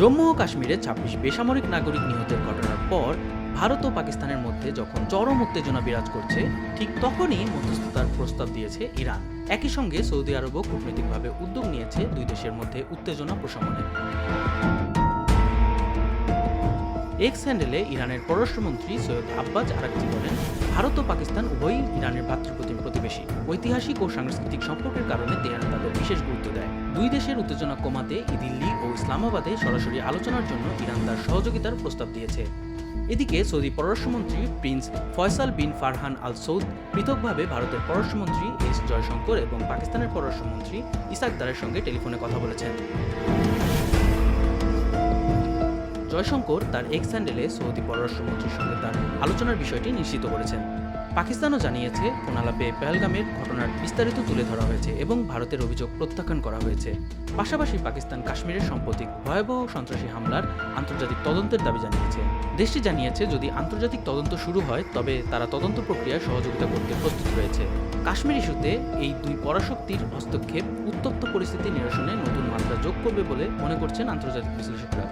জম্মু ও কাশ্মীরে ছাব্বিশ বেসামরিক নাগরিক নিহতের ঘটনার পর ভারত ও পাকিস্তানের মধ্যে যখন চরম উত্তেজনা বিরাজ করছে, ঠিক তখনই মধ্যস্থতার প্রস্তাব দিয়েছে ইরান। একই সঙ্গে সৌদি আরবও কূটনৈতিকভাবে উদ্যোগ নিয়েছে দুই দেশের মধ্যে উত্তেজনা প্রশমনে এক্স হ্যান্ডেলে ইরানের পররাষ্ট্রমন্ত্রী সৈয়দ আব্বাস আরাকচি বলেন, ভারত ও পাকিস্তান উভয়ই ইরানের ভ্রাতৃপ্রতিম প্রতিবেশী। ঐতিহাসিক ও সাংস্কৃতিক সম্পর্কের কারণে তেহরান তাদের বিশেষ গুরুত্ব দেয়। দুই দেশের উত্তেজনা কমাতে দিল্লি ও ইসলামাবাদে সরাসরি আলোচনার জন্য ইরান তার সহযোগিতার প্রস্তাব দিয়েছে। এদিকে সৌদি পররাষ্ট্রমন্ত্রী prince Faisal bin Farhan Al Saud পৃথকভাবে ভারতের পররাষ্ট্রমন্ত্রী এস জয়শঙ্কর এবং পাকিস্তানের পররাষ্ট্রমন্ত্রী ইসাকদারের সঙ্গে টেলিফোনে কথা বলেছেন। জয়শঙ্কর তার এক্স হ্যান্ডেলে সৌদি পররাষ্ট্রমন্ত্রীর সঙ্গে তার আলোচনার বিষয়টি নিশ্চিত করেছেন। পাকিস্তানও জানিয়েছে ফোন আলাপে পেহেলগামের ঘটনার বিস্তারিত তুলে ধরা হয়েছে এবং ভারতের অভিযোগ প্রত্যাখ্যান করা হয়েছে। পাশাপাশি পাকিস্তান কাশ্মীরের সাম্প্রতিক ভয়াবহ সন্ত্রাসী হামলার আন্তর্জাতিক তদন্তের দাবি জানিয়েছে। দেশটি জানিয়েছে, যদি আন্তর্জাতিক তদন্ত শুরু হয়, তবে তারা তদন্ত প্রক্রিয়ায় সহযোগিতা করতে প্রস্তুত রয়েছে। কাশ্মীর ইস্যুতে এই দুই পরাশক্তির হস্তক্ষেপ উত্তপ্ত পরিস্থিতি নিরসনে নতুন মাত্রা যোগ করবে বলে মনে করছেন আন্তর্জাতিক বিশ্লেষকরা।